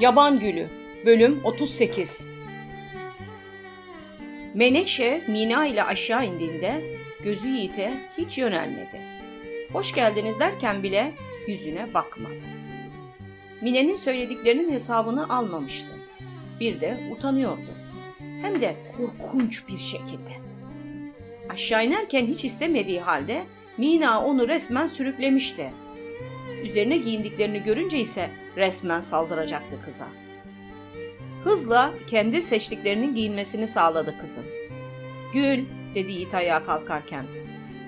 Yaban Gülü Bölüm 38 Menekşe Mina ile aşağı indiğinde gözü Yiğit'e hiç yönelmedi. Hoş geldiniz derken bile yüzüne bakmadı. Mine'nin söylediklerinin hesabını almamıştı. Bir de utanıyordu. Hem de korkunç bir şekilde. Aşağı inerken hiç istemediği halde Mina onu resmen sürüklemişti. Üzerine giyindiklerini görünce ise resmen saldıracaktı kıza. Hızla kendi seçtiklerinin giyinmesini sağladı kızın. Gül, dedi Yiğit ayağa kalkarken.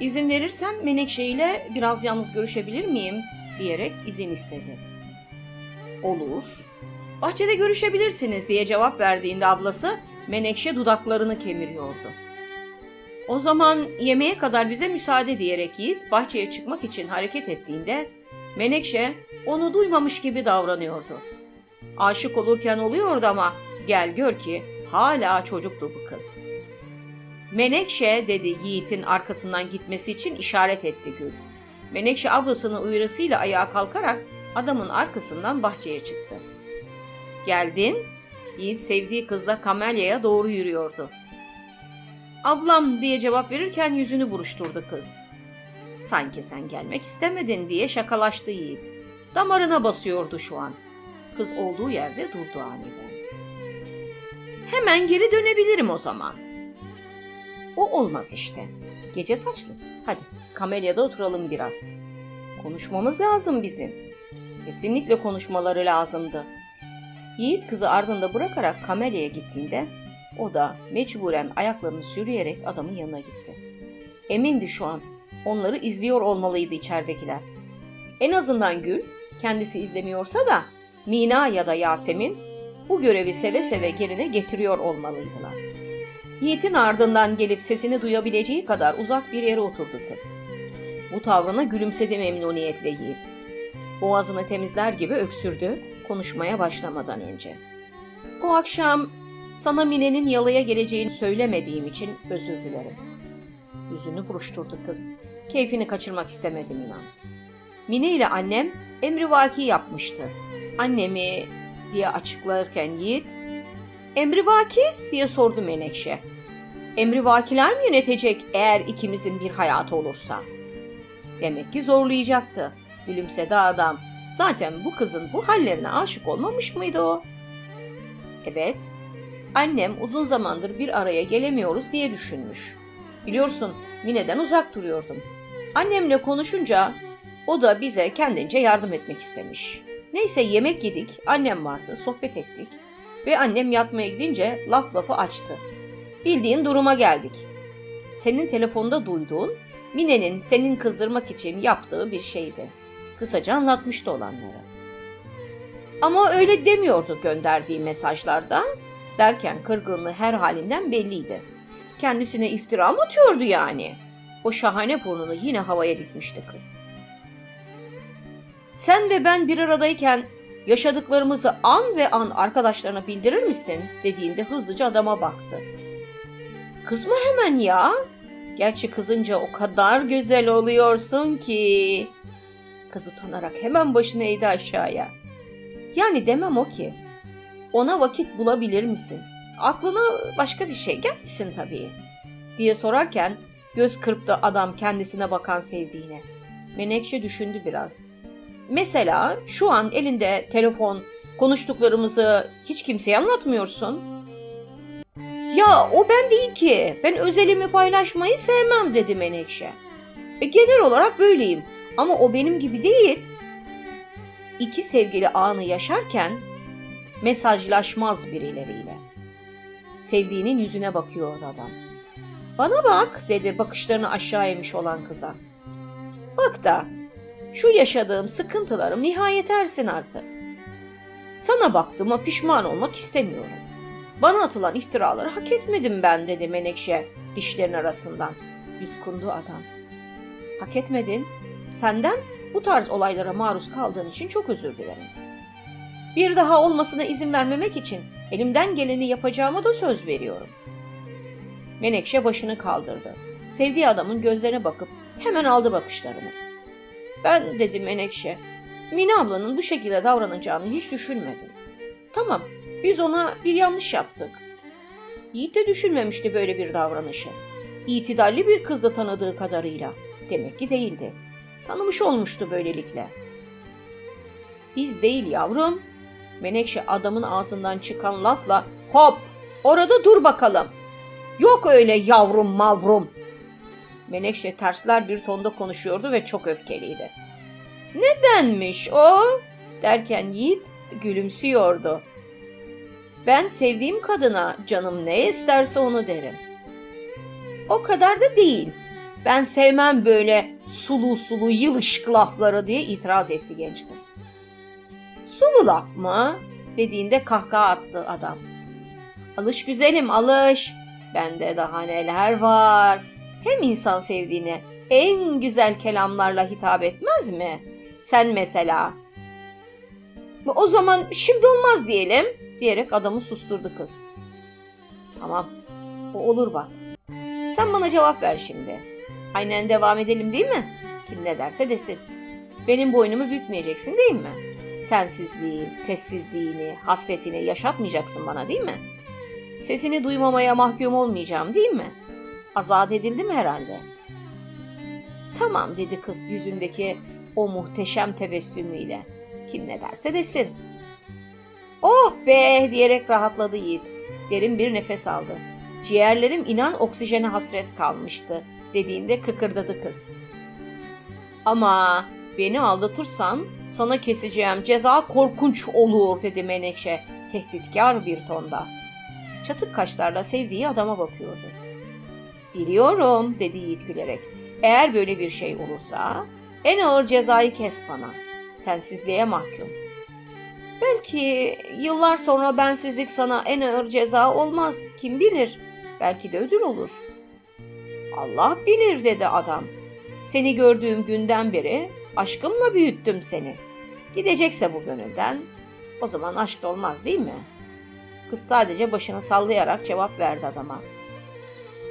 İzin verirsen Menekşe ile biraz yalnız görüşebilir miyim? diyerek izin istedi. Olur. Bahçede görüşebilirsiniz diye cevap verdiğinde ablası Menekşe dudaklarını kemiriyordu. O zaman yemeğe kadar bize müsaade diyerek Yiğit bahçeye çıkmak için hareket ettiğinde Menekşe onu duymamış gibi davranıyordu. Aşık olurken oluyordu ama gel gör ki hala çocuktu bu kız. Menekşe dedi Yiğit'in arkasından gitmesi için işaret etti Gül. Menekşe ablasının uyarısıyla ayağa kalkarak adamın arkasından bahçeye çıktı. Geldin. Yiğit sevdiği kızla Kamelya'ya doğru yürüyordu. Ablam diye cevap verirken yüzünü buruşturdu kız. Sanki sen gelmek istemedin diye şakalaştı Yiğit. Damarına basıyordu şu an. Kız olduğu yerde durdu aniden. Hemen geri dönebilirim o zaman. O olmaz işte. Gece saçlı. Hadi kamelyada oturalım biraz. Konuşmamız lazım bizim. Kesinlikle konuşmaları lazımdı. Yiğit kızı ardında bırakarak kamelyaya gittiğinde o da mecburen ayaklarını sürüyerek adamın yanına gitti. Emindi şu an. Onları izliyor olmalıydı içeridekiler. En azından Gül kendisi izlemiyorsa da Mina ya da Yasemin bu görevi seve seve yerine getiriyor olmalıydılar. Yiğit'in ardından gelip sesini duyabileceği kadar uzak bir yere oturdu kız. Bu tavrına gülümsedi memnuniyetle Yiğit. Boğazını temizler gibi öksürdü konuşmaya başlamadan önce. O akşam sana Mine'nin yalıya geleceğini söylemediğim için özür dilerim. Yüzünü buruşturdu kız. Keyfini kaçırmak istemedim inan. Mine ile annem emrivaki yapmıştı. Annemi diye açıklarken Yiğit, emrivaki diye sordu Menekşe. Emrivakiler mi yönetecek eğer ikimizin bir hayatı olursa? Demek ki zorlayacaktı. Gülümsedi adam. Zaten bu kızın bu hallerine aşık olmamış mıydı o? Evet. Annem uzun zamandır bir araya gelemiyoruz diye düşünmüş. Biliyorsun Mine'den uzak duruyordum. Annemle konuşunca o da bize kendince yardım etmek istemiş. Neyse yemek yedik, annem vardı, sohbet ettik. Ve annem yatmaya gidince laf lafı açtı. Bildiğin duruma geldik. Senin telefonda duyduğun Mine'nin senin kızdırmak için yaptığı bir şeydi. Kısaca anlatmıştı olanları. Ama öyle demiyordu gönderdiği mesajlarda. Derken kırgınlığı her halinden belliydi. Kendisine iftira mı atıyordu yani? O şahane burnunu yine havaya dikmişti kız. Sen ve ben bir aradayken yaşadıklarımızı an ve an arkadaşlarına bildirir misin? dediğinde hızlıca adama baktı. Kızma hemen ya. Gerçi kızınca o kadar güzel oluyorsun ki. Kız utanarak hemen başını eğdi aşağıya. Yani demem o ki. Ona vakit bulabilir misin? Aklına başka bir şey gelmesin tabii. Diye sorarken göz kırptı adam kendisine bakan sevdiğine. Menekşe düşündü biraz. Mesela şu an elinde telefon, konuştuklarımızı hiç kimseye anlatmıyorsun. Ya o ben değil ki. Ben özelimi paylaşmayı sevmem dedi Menekşe. E, genel olarak böyleyim ama o benim gibi değil. İki sevgili anı yaşarken mesajlaşmaz birileriyle. Sevdiğinin yüzüne bakıyordu adam. Bana bak dedi bakışlarını aşağı eğmiş olan kıza. Bak da şu yaşadığım sıkıntılarım nihayet ersin artık. Sana baktığıma pişman olmak istemiyorum. Bana atılan iftiraları hak etmedim ben dedi Menekşe dişlerin arasından. Yutkundu adam. Hak etmedin. Senden bu tarz olaylara maruz kaldığın için çok özür dilerim. Bir daha olmasına izin vermemek için elimden geleni yapacağıma da söz veriyorum. Menekşe başını kaldırdı. Sevdiği adamın gözlerine bakıp hemen aldı bakışlarını. Ben dedi Menekşe, Mine ablanın bu şekilde davranacağını hiç düşünmedim. Tamam, biz ona bir yanlış yaptık. Yiğit de düşünmemişti böyle bir davranışı. İtidalli bir kızdı tanıdığı kadarıyla. Demek ki değildi. Tanımış olmuştu böylelikle. Biz değil yavrum. Menekşe adamın ağzından çıkan lafla hop orada dur bakalım. Yok öyle yavrum mavrum. Menekşe tersler bir tonda konuşuyordu ve çok öfkeliydi. Nedenmiş o? Derken Yiğit gülümsüyordu. Ben sevdiğim kadına canım ne isterse onu derim. O kadar da değil. Ben sevmem böyle sulu sulu yılışık lafları diye itiraz etti genç kız. Sulu laf mı? dediğinde kahkaha attı adam. Alış güzelim alış. Bende daha neler var. Hem insan sevdiğine en güzel kelamlarla hitap etmez mi? Sen mesela. O zaman şimdi olmaz diyelim diyerek adamı susturdu kız. Tamam. O olur bak. Sen bana cevap ver şimdi. Aynen devam edelim değil mi? Kim ne derse desin. Benim boynumu bükmeyeceksin değil mi? Sensizliği, sessizliğini, hasretini yaşatmayacaksın bana değil mi? Sesini duymamaya mahkum olmayacağım değil mi? Azat edildim herhalde. Tamam dedi kız yüzündeki o muhteşem tebessümüyle. Kim ne derse desin. Oh be diyerek rahatladı Yiğit. Derin bir nefes aldı. Ciğerlerim inan oksijene hasret kalmıştı dediğinde kıkırdadı kız. Ama beni aldatırsan sana keseceğim ceza korkunç olur dedi Menekşe tehditkar bir tonda. Çatık kaşlarla sevdiği adama bakıyordu. Biliyorum dedi Yiğit gülerek. Eğer böyle bir şey olursa en ağır cezayı kes bana. Sensizliğe mahkum. Belki yıllar sonra bensizlik sana en ağır ceza olmaz. Kim bilir? Belki de ödül olur. Allah bilir dedi adam. Seni gördüğüm günden beri aşkımla büyüttüm seni. Gidecekse bu gönülden o zaman aşk da olmaz değil mi? Kız sadece başını sallayarak cevap verdi adama.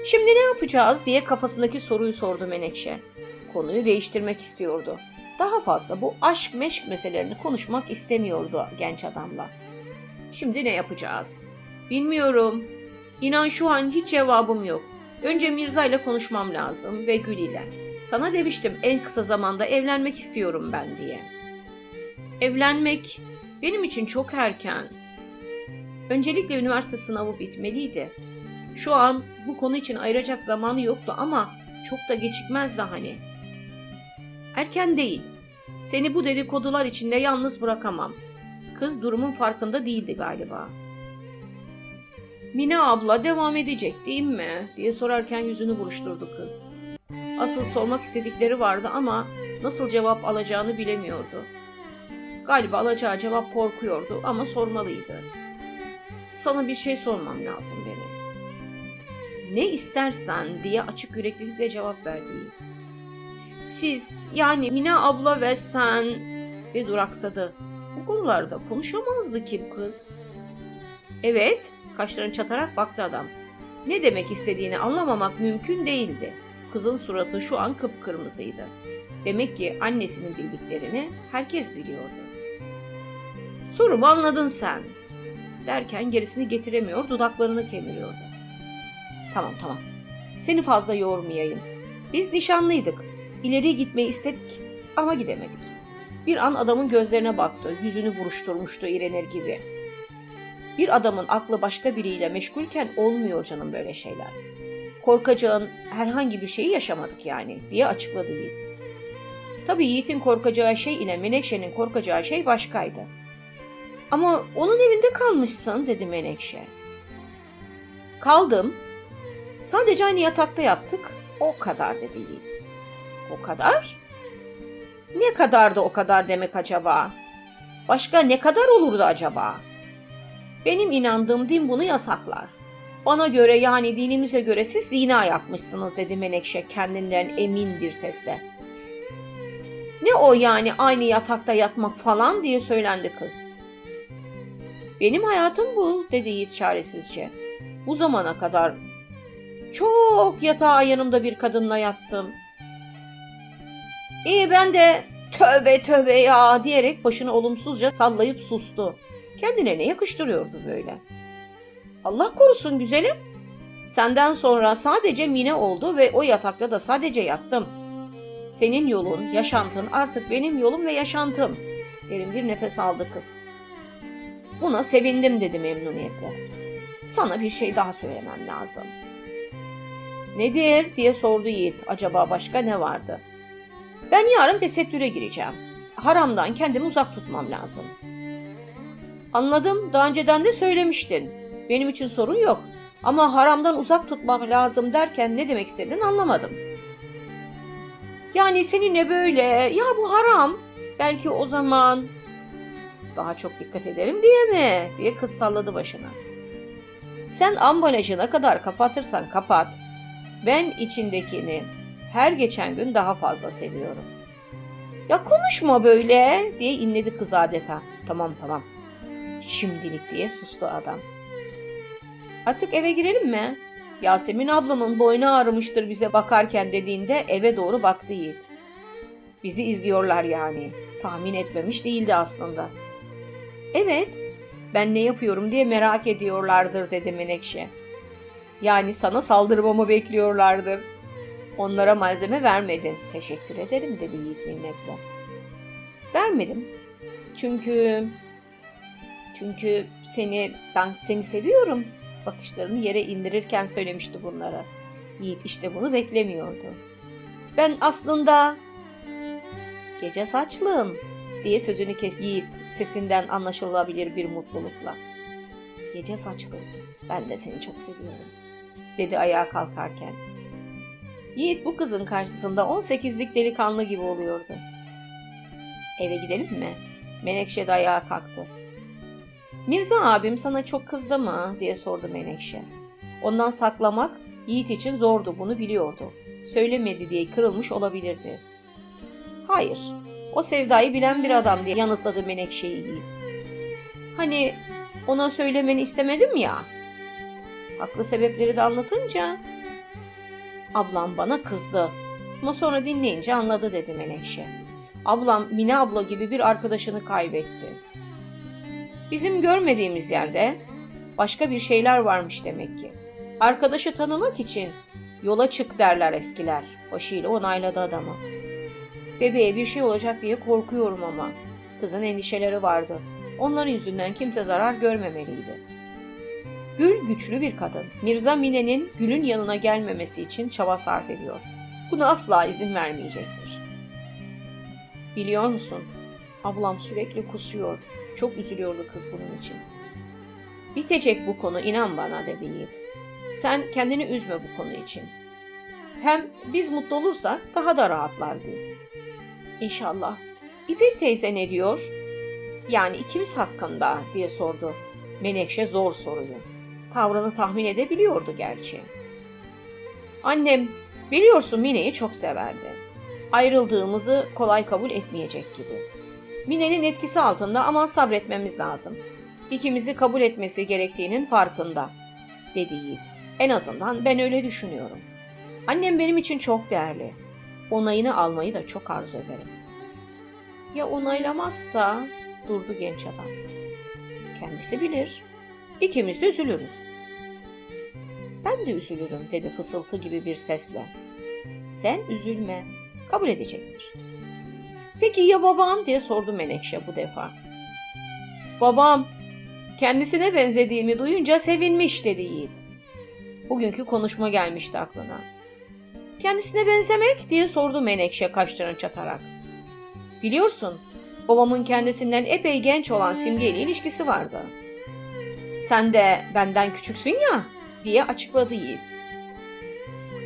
Şimdi ne yapacağız diye kafasındaki soruyu sordu Menekşe. Konuyu değiştirmek istiyordu. Daha fazla bu aşk meşk meselelerini konuşmak istemiyordu genç adamla. Şimdi ne yapacağız? Bilmiyorum. İnan şu an hiç cevabım yok. Önce Mirza ile konuşmam lazım ve Gül ile. Sana demiştim en kısa zamanda evlenmek istiyorum ben diye. Evlenmek benim için çok erken. Öncelikle üniversite sınavı bitmeliydi. Şu an bu konu için ayıracak zamanı yoktu ama çok da gecikmezdi hani. Erken değil. Seni bu dedikodular içinde yalnız bırakamam. Kız durumun farkında değildi galiba. Mine abla devam edecek değil mi? diye sorarken yüzünü buruşturdu kız. Asıl sormak istedikleri vardı ama nasıl cevap alacağını bilemiyordu. Galiba alacağı cevap korkuyordu ama sormalıydı. Sana bir şey sormam lazım benim. Ne istersen diye açık yüreklilikle cevap verdi. Siz yani Mine abla ve sen ve duraksadı. Bu konularda konuşamazdı ki bu kız. Evet, kaşlarını çatarak baktı adam. Ne demek istediğini anlamamak mümkün değildi. Kızın suratı şu an kıpkırmızıydı. Demek ki annesinin bildiklerini herkes biliyordu. Sorumu anladın sen. Derken gerisini getiremiyor, dudaklarını kemiriyordu. Tamam tamam. Seni fazla yormayayım. Biz nişanlıydık. İleri gitmeyi istedik ama gidemedik. Bir an adamın gözlerine baktı. Yüzünü buruşturmuştu iğrenir gibi. Bir adamın aklı başka biriyle meşgulken olmuyor canım böyle şeyler. Korkacağın herhangi bir şeyi yaşamadık yani diye açıkladı Yiğit. Tabii Yiğit'in korkacağı şey ile Menekşe'nin korkacağı şey başkaydı. Ama onun evinde kalmışsın dedi Menekşe. Kaldım. Sadece aynı yatakta yattık. O kadar dedi Yiğit. O kadar? Ne kadar da o kadar demek acaba? Başka ne kadar olurdu acaba? Benim inandığım din bunu yasaklar. Bana göre yani dinimize göre siz zina yapmışsınız dedi Menekşe kendinden emin bir sesle. Ne o yani aynı yatakta yatmak falan diye söylendi kız. Benim hayatım bu dedi Yiğit çaresizce. Bu zamana kadar çok yatağa yanımda bir kadınla yattım. İyi ben de tövbe tövbe ya diyerek başını olumsuzca sallayıp sustu. Kendine ne yakıştırıyordu böyle? Allah korusun güzelim. Senden sonra sadece Mine oldu ve o yatakta da sadece yattım. Senin yolun, yaşantın artık benim yolum ve yaşantım. Derin bir nefes aldı kız. Buna sevindim dedi memnuniyetle. Sana bir şey daha söylemem lazım. Nedir diye sordu Yiğit. Acaba başka ne vardı? Ben yarın tesettüre gireceğim. Haramdan kendimi uzak tutmam lazım. Anladım. Daha önceden de söylemiştin. Benim için sorun yok. Ama haramdan uzak tutmam lazım derken ne demek istediğini anlamadım. Yani seninle böyle ya bu haram. Belki o zaman daha çok dikkat ederim diye mi? diye kız salladı başına. Sen ambalajı ne kadar kapatırsan kapat. Ben içindekini her geçen gün daha fazla seviyorum. Ya konuşma böyle diye inledi kız adeta. Tamam tamam. Şimdilik diye sustu adam. Artık eve girelim mi? Yasemin ablamın boynu ağrımıştır bize bakarken dediğinde eve doğru baktı Yiğit. Bizi izliyorlar yani. Tahmin etmemiş değildi aslında. Evet, ben ne yapıyorum diye merak ediyorlardır dedi Menekşe. Yani sana saldırmamı bekliyorlardır. Onlara malzeme vermedin. Teşekkür ederim dedi Yiğit minnetle. Vermedim. Çünkü... Çünkü seni, ben seni seviyorum. Bakışlarını yere indirirken söylemişti bunları. Yiğit işte bunu beklemiyordu. Ben aslında gece saçlım diye sözünü kes Yiğit sesinden anlaşılabilir bir mutlulukla. Gece saçlım ben de seni çok seviyorum dedi ayağa kalkarken. Yiğit bu kızın karşısında 18'lik delikanlı gibi oluyordu. Eve gidelim mi? Menekşe de ayağa kalktı. Mirza abim sana çok kızdı mı? diye sordu Menekşe. Ondan saklamak Yiğit için zordu bunu biliyordu. Söylemedi diye kırılmış olabilirdi. Hayır, o sevdayı bilen bir adam diye yanıtladı Menekşe'yi Yiğit. Hani ona söylemeni istemedim ya. Haklı sebepleri de anlatınca ablam bana kızdı. Ama sonra dinleyince anladı dedi Menekşe. Ablam Mine abla gibi bir arkadaşını kaybetti. Bizim görmediğimiz yerde başka bir şeyler varmış demek ki. Arkadaşı tanımak için yola çık derler eskiler. Başıyla onayladı adamı. Bebeğe bir şey olacak diye korkuyorum ama. Kızın endişeleri vardı. Onların yüzünden kimse zarar görmemeliydi. Gül güçlü bir kadın. Mirza Mine'nin Gül'ün yanına gelmemesi için çaba sarf ediyor. Buna asla izin vermeyecektir. Biliyor musun? Ablam sürekli kusuyor. Çok üzülüyordu kız bunun için. Bitecek bu konu inan bana dedi Yiğit. Sen kendini üzme bu konu için. Hem biz mutlu olursak daha da rahatlar Gül. İnşallah. İpek teyze ne diyor? Yani ikimiz hakkında diye sordu. Menekşe zor soruyu. Tavrını tahmin edebiliyordu gerçi. Annem biliyorsun Mine'yi çok severdi. Ayrıldığımızı kolay kabul etmeyecek gibi. Mine'nin etkisi altında ama sabretmemiz lazım. İkimizi kabul etmesi gerektiğinin farkında, dedi Yiğit. En azından ben öyle düşünüyorum. Annem benim için çok değerli. Onayını almayı da çok arzu ederim. Ya onaylamazsa, durdu genç adam. Kendisi bilir. İkimiz de üzülürüz. Ben de üzülürüm dedi fısıltı gibi bir sesle. Sen üzülme, kabul edecektir. Peki ya babam diye sordu Menekşe bu defa. Babam kendisine benzediğimi duyunca sevinmiş dedi Yiğit. Bugünkü konuşma gelmişti aklına. Kendisine benzemek diye sordu Menekşe kaşlarını çatarak. Biliyorsun babamın kendisinden epey genç olan Simge ile ilişkisi vardı. Sen de benden küçüksün ya diye açıkladı Yiğit.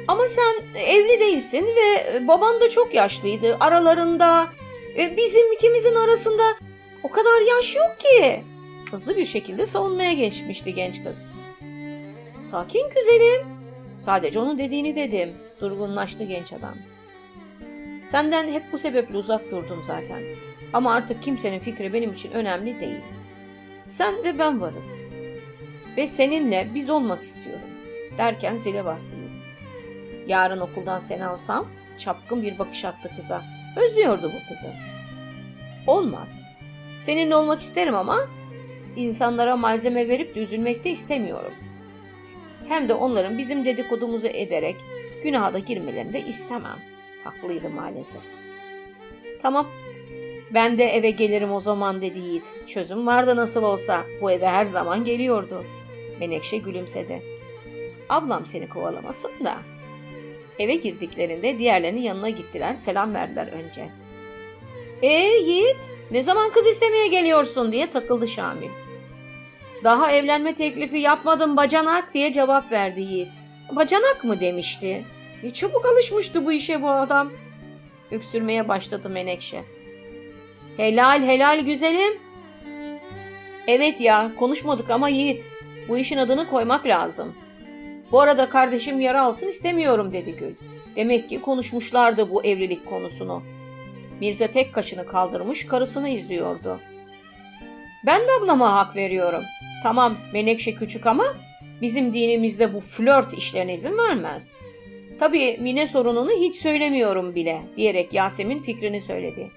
Ama sen evli değilsin ve baban da çok yaşlıydı. Aralarında e, bizim ikimizin arasında O kadar yaş yok ki. Hızlı bir şekilde savunmaya geçmişti genç kız. Sakin güzelim. Sadece onun dediğini dedim. Durgunlaştı genç adam. Senden hep bu sebeple uzak durdum zaten. Ama artık kimsenin fikri benim için önemli değil. Sen ve ben varız. Ve seninle biz olmak istiyorum. Derken zile bastı. Yarın okuldan seni alsam çapkın bir bakış attı kıza. Özlüyordu bu kızı. Olmaz. Seninle olmak isterim ama insanlara malzeme verip de üzülmek de istemiyorum. Hem de onların bizim dedikodumuzu ederek günaha da girmelerini de istemem. Haklıydı maalesef. Tamam. Ben de eve gelirim o zaman dedi Yiğit. Çözüm vardı nasıl olsa. Bu eve her zaman geliyordu. Menekşe gülümsedi. Ablam seni kovalamasın da. Eve girdiklerinde diğerlerinin yanına gittiler. Selam verdiler önce. E Yiğit ne zaman kız istemeye geliyorsun diye takıldı Şamil. Daha evlenme teklifi yapmadım bacanak diye cevap verdi Yiğit. Bacanak mı demişti. E çabuk alışmıştı bu işe bu adam. Öksürmeye başladı Menekşe. Helal helal güzelim. Evet ya konuşmadık ama Yiğit. Bu işin adını koymak lazım. Bu arada kardeşim yara alsın istemiyorum dedi Gül. Demek ki konuşmuşlardı bu evlilik konusunu. Mirza tek kaşını kaldırmış karısını izliyordu. Ben de ablama hak veriyorum. Tamam Menekşe küçük ama bizim dinimizde bu flört işlerine izin vermez. Tabii Mine sorununu hiç söylemiyorum bile diyerek Yasemin fikrini söyledi.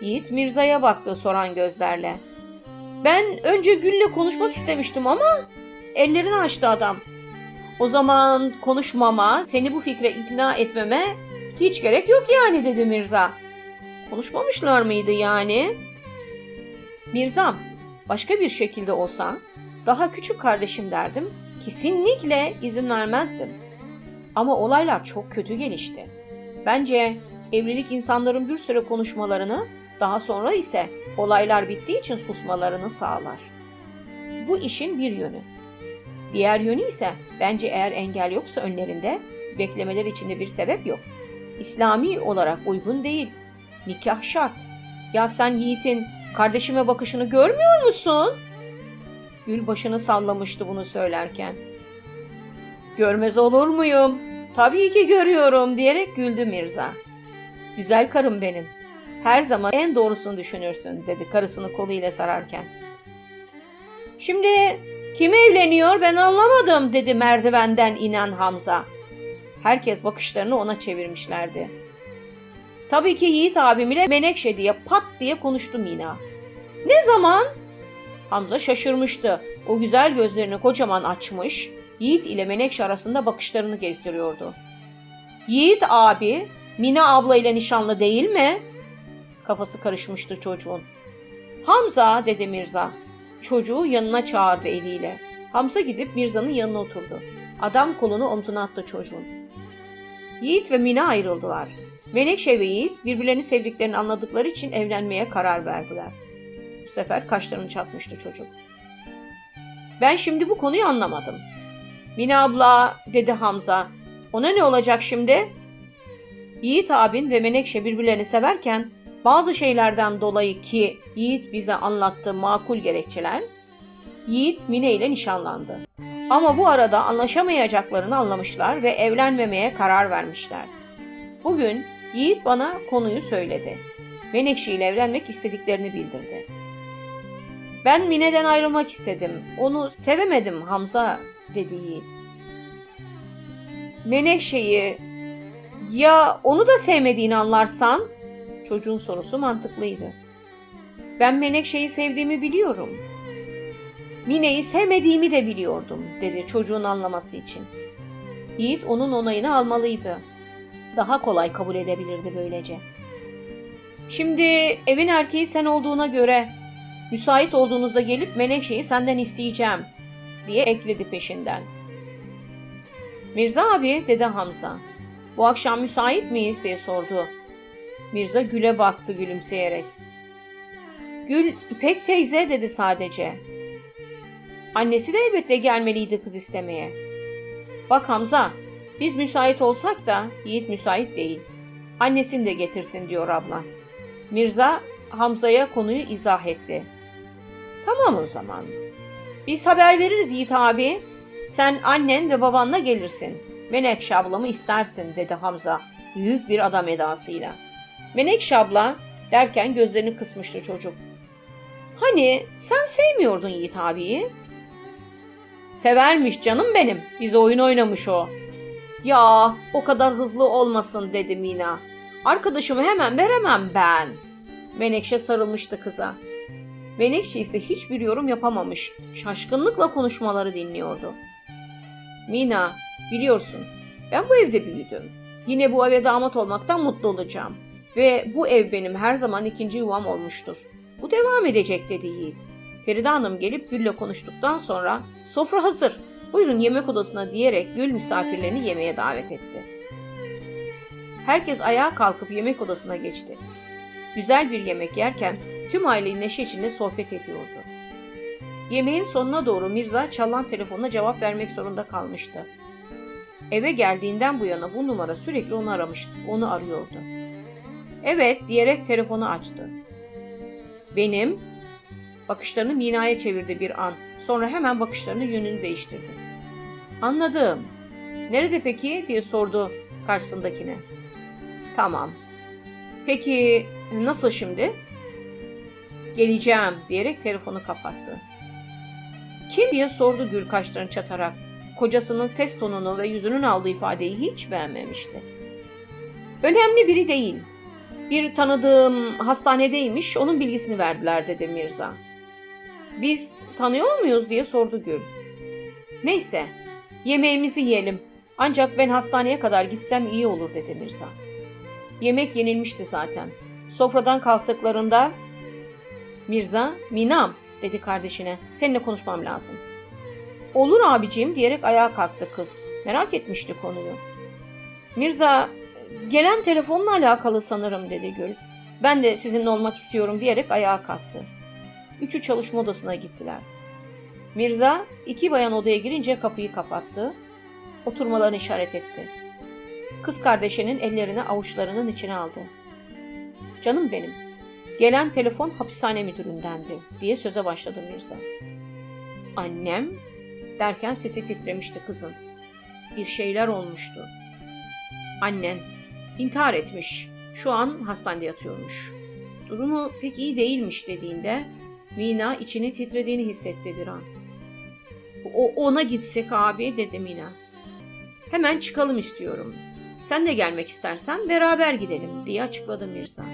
Yiğit Mirza'ya baktı soran gözlerle. Ben önce Gül'le konuşmak istemiştim ama ellerini açtı adam. O zaman konuşmama, seni bu fikre ikna etmeme hiç gerek yok yani dedi Mirza. Konuşmamışlar mıydı yani? Mirzam, başka bir şekilde olsa daha küçük kardeşim derdim. Kesinlikle izin vermezdim. Ama olaylar çok kötü gelişti. Bence evlilik insanların bir süre konuşmalarını, daha sonra ise olaylar bittiği için susmalarını sağlar. Bu işin bir yönü. Diğer yönü ise bence eğer engel yoksa önlerinde beklemeler içinde bir sebep yok. İslami olarak uygun değil. Nikah şart. Ya sen Yiğit'in kardeşime bakışını görmüyor musun? Gül başını sallamıştı bunu söylerken. Görmez olur muyum? Tabii ki görüyorum diyerek güldü Mirza. Güzel karım benim. Her zaman en doğrusunu düşünürsün dedi karısını koluyla sararken. Şimdi kim evleniyor ben anlamadım dedi merdivenden inen Hamza. Herkes bakışlarını ona çevirmişlerdi. Tabii ki Yiğit abim ile Menekşe diye pat diye konuştu Mina. Ne zaman? Hamza şaşırmıştı. O güzel gözlerini kocaman açmış, Yiğit ile Menekşe arasında bakışlarını gezdiriyordu. Yiğit abi, Mina abla ile nişanlı değil mi? Kafası karışmıştı çocuğun. Hamza dedi Mirza. Çocuğu yanına çağırdı eliyle. Hamza gidip Mirza'nın yanına oturdu. Adam kolunu omzuna attı çocuğun. Yiğit ve Mina ayrıldılar. Menekşe ve Yiğit birbirlerini sevdiklerini anladıkları için evlenmeye karar verdiler. Bu sefer kaşlarını çatmıştı çocuk. Ben şimdi bu konuyu anlamadım. Mina abla dedi Hamza. Ona ne olacak şimdi? Yiğit abin ve Menekşe birbirlerini severken bazı şeylerden dolayı ki Yiğit bize anlattığı makul gerekçeler, Yiğit Mine ile nişanlandı. Ama bu arada anlaşamayacaklarını anlamışlar ve evlenmemeye karar vermişler. Bugün Yiğit bana konuyu söyledi. Menekşe ile evlenmek istediklerini bildirdi. Ben Mine'den ayrılmak istedim. Onu sevemedim Hamza dedi Yiğit. Menekşe'yi ya onu da sevmediğini anlarsan çocuğun sorusu mantıklıydı. Ben Menekşe'yi sevdiğimi biliyorum. Mine'yi sevmediğimi de biliyordum dedi çocuğun anlaması için. Yiğit onun onayını almalıydı. Daha kolay kabul edebilirdi böylece. Şimdi evin erkeği sen olduğuna göre müsait olduğunuzda gelip Menekşe'yi senden isteyeceğim diye ekledi peşinden. Mirza abi dedi Hamza. Bu akşam müsait miyiz diye sordu. Mirza Gül'e baktı gülümseyerek. Gül İpek teyze dedi sadece. Annesi de elbette gelmeliydi kız istemeye. Bak Hamza, biz müsait olsak da Yiğit müsait değil. Annesini de getirsin diyor abla. Mirza Hamza'ya konuyu izah etti. Tamam o zaman. Biz haber veririz Yiğit abi. Sen annen ve babanla gelirsin. Menekşe ablamı istersin dedi Hamza büyük bir adam edasıyla. Menekşe abla derken gözlerini kısmıştı çocuk. Hani sen sevmiyordun Yiğit abiyi? Severmiş canım benim. Bize oyun oynamış o. Ya o kadar hızlı olmasın dedi Mina. Arkadaşımı hemen veremem ben. Menekşe sarılmıştı kıza. Menekşe ise hiçbir yorum yapamamış. Şaşkınlıkla konuşmaları dinliyordu. Mina, biliyorsun ben bu evde büyüdüm. Yine bu eve damat olmaktan mutlu olacağım. Ve bu ev benim her zaman ikinci yuvam olmuştur. Bu devam edecek dedi Yiğit. Feride Hanım gelip Gül'le konuştuktan sonra sofra hazır. Buyurun yemek odasına diyerek Gül misafirlerini yemeğe davet etti. Herkes ayağa kalkıp yemek odasına geçti. Güzel bir yemek yerken tüm aile neşe içinde sohbet ediyordu. Yemeğin sonuna doğru Mirza çalan telefonuna cevap vermek zorunda kalmıştı. Eve geldiğinden bu yana bu numara sürekli onu aramıştı, onu arıyordu. Evet diyerek telefonu açtı. Benim. Bakışlarını Mina'ya çevirdi bir an. Sonra hemen bakışlarını yönünü değiştirdi. Anladım. Nerede peki diye sordu karşısındakine. Tamam. Peki nasıl şimdi? Geleceğim diyerek telefonu kapattı. Kim diye sordu Gül kaşlarını çatarak. Kocasının ses tonunu ve yüzünün aldığı ifadeyi hiç beğenmemişti. Önemli biri değil. Bir tanıdığım hastanedeymiş, onun bilgisini verdiler dedi Mirza. Biz tanıyor muyuz diye sordu Gül. Neyse, yemeğimizi yiyelim. Ancak ben hastaneye kadar gitsem iyi olur dedi Mirza. Yemek yenilmişti zaten. Sofradan kalktıklarında Mirza, Minam dedi kardeşine. Seninle konuşmam lazım. Olur abicim diyerek ayağa kalktı kız. Merak etmişti konuyu. Mirza, gelen telefonla alakalı sanırım dedi Gül. Ben de sizinle olmak istiyorum diyerek ayağa kalktı. Üçü çalışma odasına gittiler. Mirza iki bayan odaya girince kapıyı kapattı. Oturmalarını işaret etti. Kız kardeşinin ellerini avuçlarının içine aldı. Canım benim, gelen telefon hapishane müdüründendi diye söze başladı Mirza. Annem derken sesi titremişti kızın. Bir şeyler olmuştu. Annen intihar etmiş. Şu an hastanede yatıyormuş. Durumu pek iyi değilmiş dediğinde Mina içini titrediğini hissetti bir an. O ona gitsek abi dedi Mina. Hemen çıkalım istiyorum. Sen de gelmek istersen beraber gidelim diye açıkladı Mirza.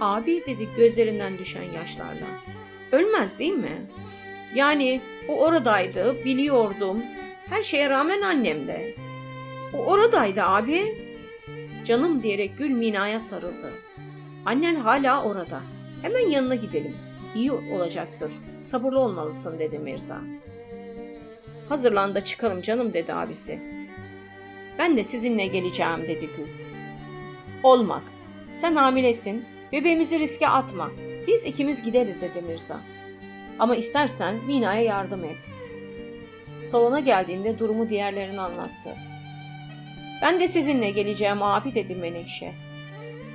Abi dedi gözlerinden düşen yaşlarla. Ölmez değil mi? Yani o oradaydı, biliyordum. Her şeye rağmen annem de. O oradaydı abi. Canım diyerek Gül Mina'ya sarıldı. Annen hala orada. Hemen yanına gidelim. İyi olacaktır. Sabırlı olmalısın dedi Mirza. Hazırlan da çıkalım canım dedi abisi. Ben de sizinle geleceğim dedi Gül. Olmaz. Sen hamilesin. Bebeğimizi riske atma. Biz ikimiz gideriz dedi Mirza. Ama istersen Mina'ya yardım et. Salona geldiğinde durumu diğerlerine anlattı. Ben de sizinle geleceğim abi dedi Menekşe.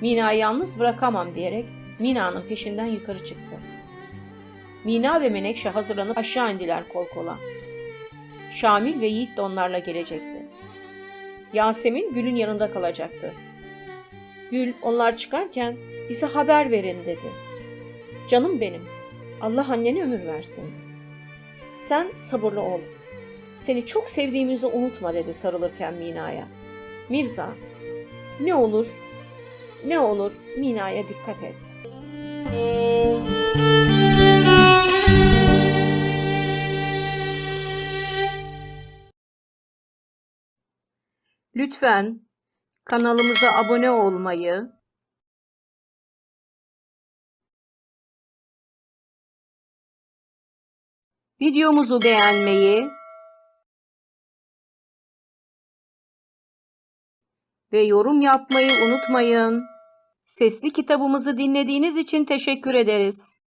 Mina'yı yalnız bırakamam diyerek Mina'nın peşinden yukarı çıktı. Mina ve Menekşe hazırlanıp aşağı indiler kol kola. Şamil ve Yiğit de onlarla gelecekti. Yasemin Gül'ün yanında kalacaktı. Gül onlar çıkarken bize haber verin dedi. Canım benim, Allah annene ömür versin. Sen sabırlı ol. Seni çok sevdiğimizi unutma dedi sarılırken Mina'ya. Mirza, ne olur, ne olur Mina'ya dikkat et. Lütfen kanalımıza abone olmayı, videomuzu beğenmeyi ve yorum yapmayı unutmayın. Sesli kitabımızı dinlediğiniz için teşekkür ederiz.